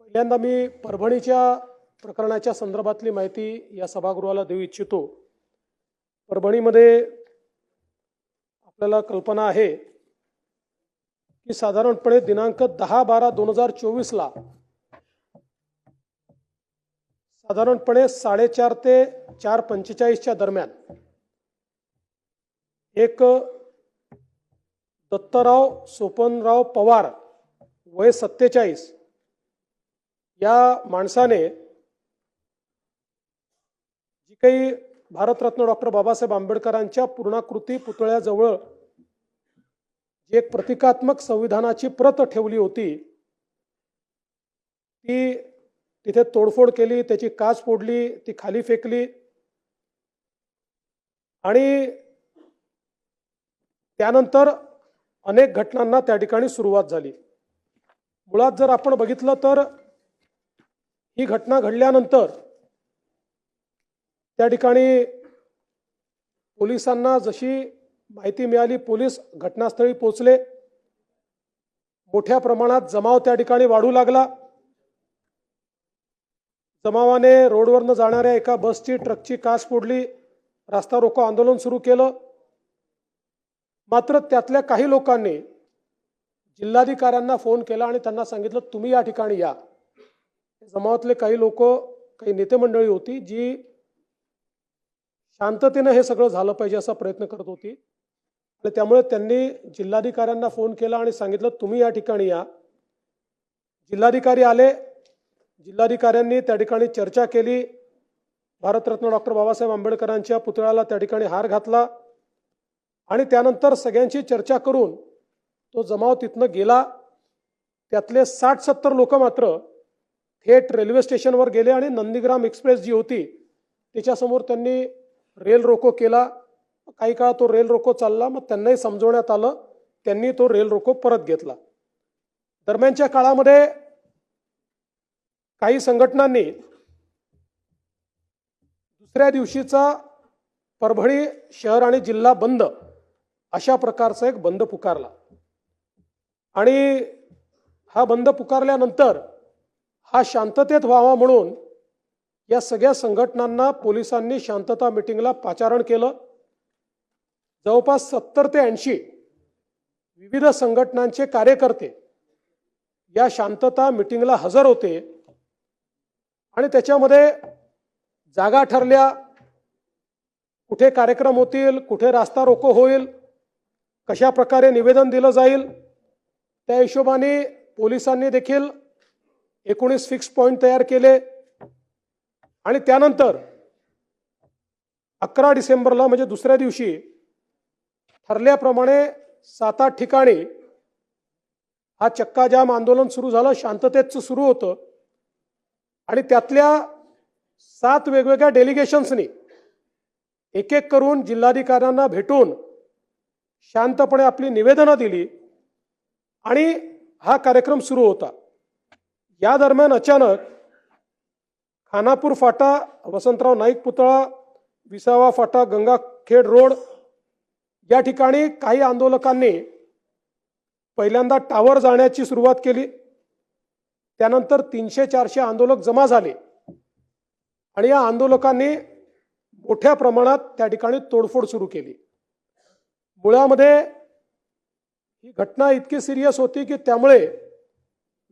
पहिल्यांदा मी परभणीच्या प्रकरणाच्या संदर्भातली माहिती या सभागृहाला देऊ इच्छितो. परभणीमध्ये आपल्याला कल्पना आहे की साधारणपणे दिनांक दहा बारा दोन हजार चोवीसला साधारणपणे साडेचार ते चार पंचेचाळीसच्या दरम्यान एक दत्तराव सोपनराव पवार वय सत्तेचाळीस या माणसाने जी काही भारतरत्न डॉक्टर बाबासाहेब आंबेडकरांच्या पूर्णाकृती पुतळ्याजवळ जी एक प्रतिकात्मक संविधानाची प्रत ठेवली होती ती तिथे तोडफोड केली त्याची काच फोडली ती खाली फेकली आणि त्यानंतर अनेक घटनांना त्या ठिकाणी सुरुवात झाली. मुळात जर आपण बघितलं तर ही घटना घडल्यानंतर त्या ठिकाणी पोलिसांना जशी माहिती मिळाली पोलीस घटनास्थळी पोचले मोठ्या प्रमाणात जमाव त्या ठिकाणी वाढू लागला. जमावाने रोडवरनं जाणाऱ्या एका बसची ट्रकची काच फोडली. रास्ता रोको आंदोलन सुरू केलं. मात्र त्यातल्या काही लोकांनी जिल्हाधिकाऱ्यांना फोन केला आणि त्यांना सांगितलं तुम्ही या ठिकाणी या. जमावातले काही लोक काही नेते मंडळी होती जी शांततेनं हे सगळं झालं पाहिजे असा प्रयत्न करत होती. आणि त्यामुळे त्यांनी जिल्हाधिकाऱ्यांना फोन केला आणि सांगितलं तुम्ही या ठिकाणी या. जिल्हाधिकारी आले. जिल्हाधिकाऱ्यांनी त्या ठिकाणी चर्चा केली. भारतरत्न डॉक्टर बाबासाहेब आंबेडकरांच्या पुतळ्याला त्या ठिकाणी हार घातला. आणि त्यानंतर सगळ्यांची चर्चा करून तो जमाव तिथनं गेला. त्यातले साठ सत्तर लोक मात्र थेट रेल्वे स्टेशनवर गेले आणि नंदीग्राम एक्सप्रेस जी होती त्याच्यासमोर त्यांनी रेल रोको केला. काही काळ तो रेल रोको चालला मग त्यांनाही समजवण्यात आलं त्यांनी तो रेल रोको परत घेतला. दरम्यानच्या काळामध्ये काही संघटनांनी दुसऱ्या दिवशीचा परभणी शहर आणि जिल्हा बंद अशा प्रकारचा एक बंद पुकारला. आणि हा बंद पुकारल्यानंतर हा शांततेत व्हावा म्हणून या सगळ्या संघटनांना पोलिसांनी शांतता मिटिंगला पाचारण केलं. जवळपास सत्तर ते ऐंशी विविध संघटनांचे कार्यकर्ते या शांतता मिटिंगला हजर होते. आणि त्याच्यामध्ये जागा ठरल्या. कुठे कार्यक्रम होतील कुठे रास्ता रोको होईल कशा प्रकारे निवेदन दिलं जाईल त्या हिशोबाने पोलिसांनी देखील एकोणीस फिक्स पॉईंट तयार केले. आणि त्यानंतर अकरा डिसेंबरला म्हणजे दुसऱ्या दिवशी ठरल्याप्रमाणे सात आठ ठिकाणी हा चक्काजाम आंदोलन सुरू झालं. शांततेचं सुरू होतं. आणि त्यातल्या सात वेगवेगळ्या डेलिगेशन्सनी एक एक करून जिल्हाधिकाऱ्यांना भेटून शांतपणे आपली निवेदनं दिली. आणि हा कार्यक्रम सुरू होता. या दरम्यान अचानक खानापूर फाटा वसंतराव नाईक पुतळा विसावा फाटा गंगाखेड रोड या ठिकाणी काही आंदोलकांनी पहिल्यांदा टावर जाण्याची सुरुवात केली. त्यानंतर तीनशे चारशे आंदोलक जमा झाले. आणि या आंदोलकांनी मोठ्या प्रमाणात त्या ठिकाणी तोडफोड सुरू केली. मुळामध्ये ही घटना इतकी सिरियस होती की त्यामुळे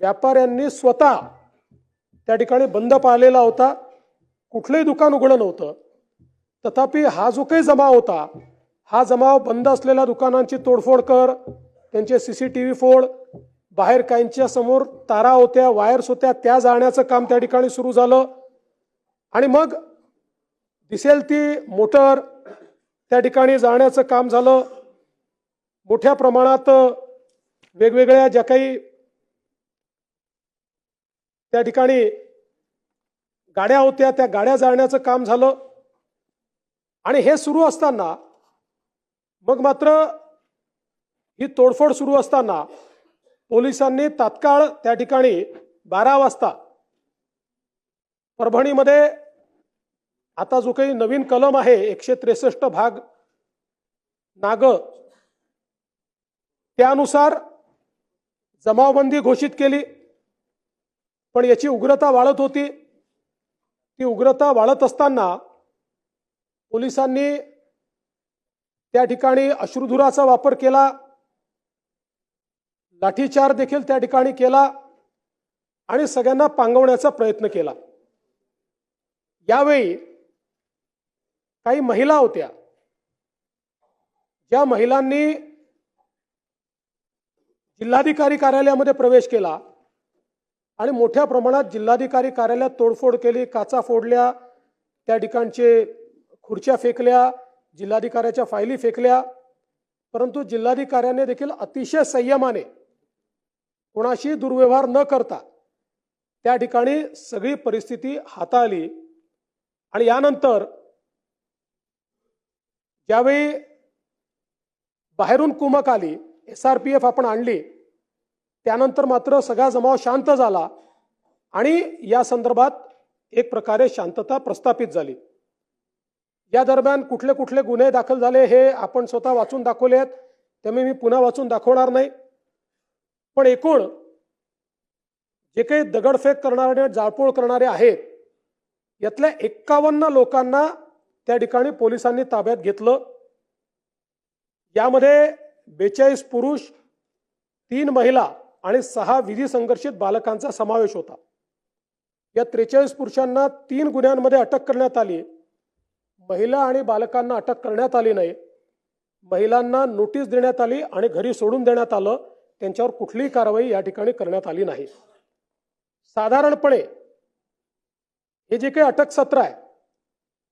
व्यापाऱ्यांनी स्वतः त्या ठिकाणी बंद पाळलेला होता. कुठलंही दुकान उघडं नव्हतं. तथापि हा जो काही जमाव होता हा जमाव बंद असलेल्या दुकानांची तोडफोड कर त्यांचे सी सी टी व्ही फोड बाहेर काहींच्या समोर तारा होत्या वायर्स होत्या त्या जाळण्याचं काम त्या ठिकाणी सुरू झालं. आणि मग दिसेल ती मोटर त्या ठिकाणी जाळण्याचं काम झालं. मोठ्या प्रमाणात वेगवेगळ्या ज्या काही त्या ठिकाणी गाड्या होत्या त्या गाड्या जाळण्याचं काम झालं. आणि हे सुरू असताना मग मात्र ही तोडफोड सुरू असताना पोलिसांनी तात्काळ त्या ठिकाणी बारा वाजता परभणीमध्ये आता जो काही नवीन कलम आहे एकशे त्रेसष्ट भाग नाग त्यानुसार जमावबंदी घोषित केली. पण याची उग्रता वाढत होती. ती उग्रता वाढत असताना पोलिसांनी त्या ठिकाणी अश्रुधुराचा वापर केला. लाठीचार देखील त्या ठिकाणी केला आणि सगळ्यांना पांगवण्याचा प्रयत्न केला. यावेळी काही महिला होत्या. ज्या महिलांनी जिल्हाधिकारी कार्यालयामध्ये प्रवेश केला. आणि मोठ्या प्रमाणात जिल्हाधिकारी कार्यालयात तोडफोड केली काचा फोडल्या त्या ठिकाणचे खुर्च्या फेकल्या जिल्हाधिकाऱ्याच्या फायली फेकल्या. परंतु जिल्हाधिकाऱ्याने देखील अतिशय संयमाने कोणाशी दुर्व्यवहार न करता त्या ठिकाणी सगळी परिस्थिती हाताळली. आणि यानंतर ज्यावेळी बाहेरून कुमक आली एस आर पी एफ आपण आणली त्यानंतर मात्र सगळा जमाव शांत झाला आणि या संदर्भात एक प्रकारे शांतता प्रस्थापित झाली. या दरम्यान कुठले कुठले गुन्हे दाखल झाले हे आपण स्वतः वाचून दाखवले आहेत. त्यामुळे मी पुन्हा वाचून दाखवणार नाही. पण एकूण जे काही दगडफेक करणारे जाळपोळ करणारे आहेत यातल्या एक्कावन्न लोकांना त्या ठिकाणी पोलिसांनी ताब्यात घेतलं. यामध्ये बेचाळीस पुरुष तीन महिला आणि सहा विधी संघर्षित बालकांचा समावेश होता. या त्रेचाळीस पुरुषांना तीन गुन्ह्यांमध्ये अटक करण्यात आली. महिला आणि बालकांना अटक करण्यात आली नाही. महिलांना नोटीस देण्यात आली आणि घरी सोडून देण्यात आलं. त्यांच्यावर कुठलीही कारवाई या ठिकाणी करण्यात आली नाही. साधारणपणे हे जे काही अटक सत्र आहे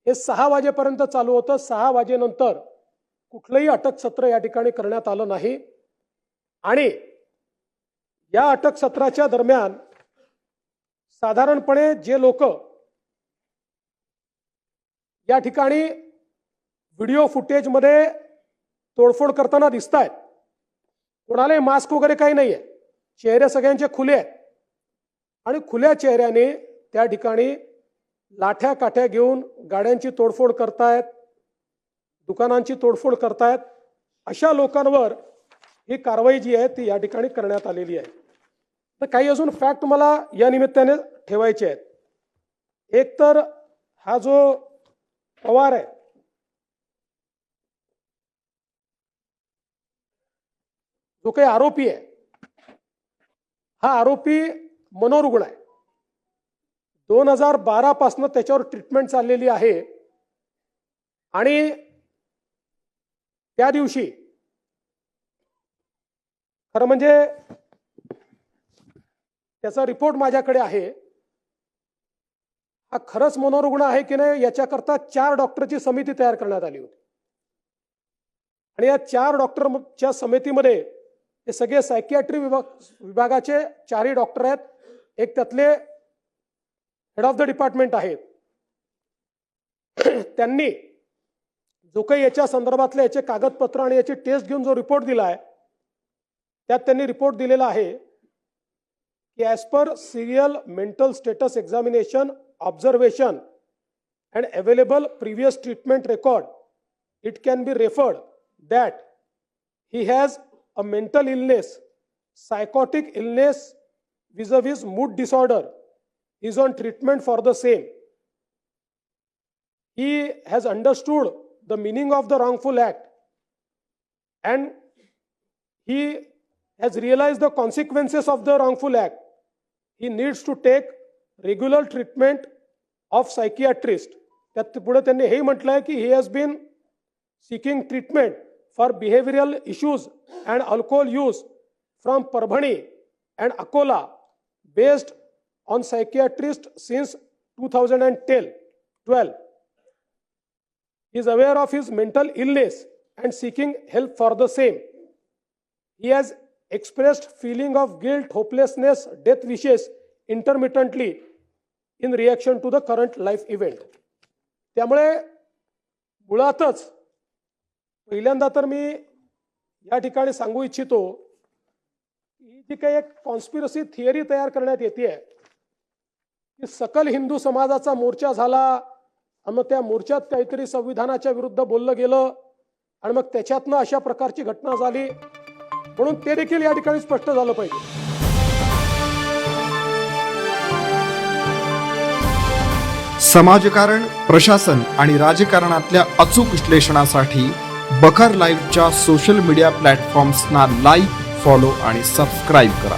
हे सहा वाजेपर्यंत चालू होतं. सहा वाजेनंतर कुठलंही अटक सत्र या ठिकाणी करण्यात आलं नाही. आणि या अटक सत्राच्या दरम्यान साधारणपणे जे लोक या ठिकाणी व्हिडिओ फुटेजमध्ये तोडफोड करताना दिसत आहेत कोणालाही मास्क वगैरे काही नाही आहे चेहरे सगळ्यांचे खुले आहेत. आणि खुल्या चेहऱ्याने त्या ठिकाणी लाठ्या काठ्या घेऊन गाड्यांची तोडफोड करतायत दुकानांची तोडफोड करतायत. अशा लोकांवर ही कारवाई जी आहे ती या ठिकाणी करण्यात आलेली आहे. तर काही अजून फॅक्ट मला या निमित्ताने ठेवायचे आहेत. एक तर हा जो पवार आहे जो काही आरोपी आहे हा आरोपी मनोरुग्ण आहे. दोन हजार बारा पासनं त्याच्यावर ट्रीटमेंट चाललेली आहे. आणि त्या दिवशी खरं म्हणजे त्याचा रिपोर्ट माझ्याकडे आहे. हा खरंच मनोरुग्ण आहे की नाही याच्याकरता चार डॉक्टरची समिती तयार करण्यात आली होती. आणि या चार डॉक्टरच्या समितीमध्ये हे सगळे सायकियाट्री विभाग विभागाचे चारही डॉक्टर आहेत. एक त्यातले हेड ऑफ द डिपार्टमेंट आहेत. त्यांनी जो काही याच्या संदर्भातले याचे कागदपत्र आणि याची टेस्ट घेऊन जो रिपोर्ट दिला आहे त्यात त्यांनी रिपोर्ट दिलेला आहे की as per serial mental status examination observation and available previous treatment record it can be referred that he has a mental illness psychotic illness with a with mood disorder is on treatment for the same. He has understood the meaning of the wrongful act and he has realized the consequences of the wrongful act. He needs to take regular treatment of psychiatrist. त्यात पुढे त्यांनी हे म्हटलंय की he has been seeking treatment for behavioral issues and alcohol use from Parbhani and Akola based on psychiatrist since 2010 12 he is aware of his mental illness and seeking help for the same he has expressed feeling of guilt hopelessness death wishes intermittently in reaction to the current life event. त्यामुळे मुळातच पहिल्यांदा तर मी या ठिकाणी सांगू इच्छितो ही जी काही एक कॉन्स्पिरसी थिअरी तयार करण्यात येते आहे की सकल हिंदू समाजाचा मोर्चा झाला आणि मग त्या मोर्चात काहीतरी संविधानाच्या विरुद्ध बोललं गेलं आणि मग त्याच्यातनं अशा प्रकारची घटना झाली. म्हणून ते देखील या ठिकाणी स्पष्ट झालं पाहिजे. समाजकारण प्रशासन आणि राजकारणातल्या अचूक विश्लेषणासाठी बखर लाईव्हच्या सोशल मीडिया प्लॅटफॉर्म्सना लाईक फॉलो आणि सबस्क्राईब करा.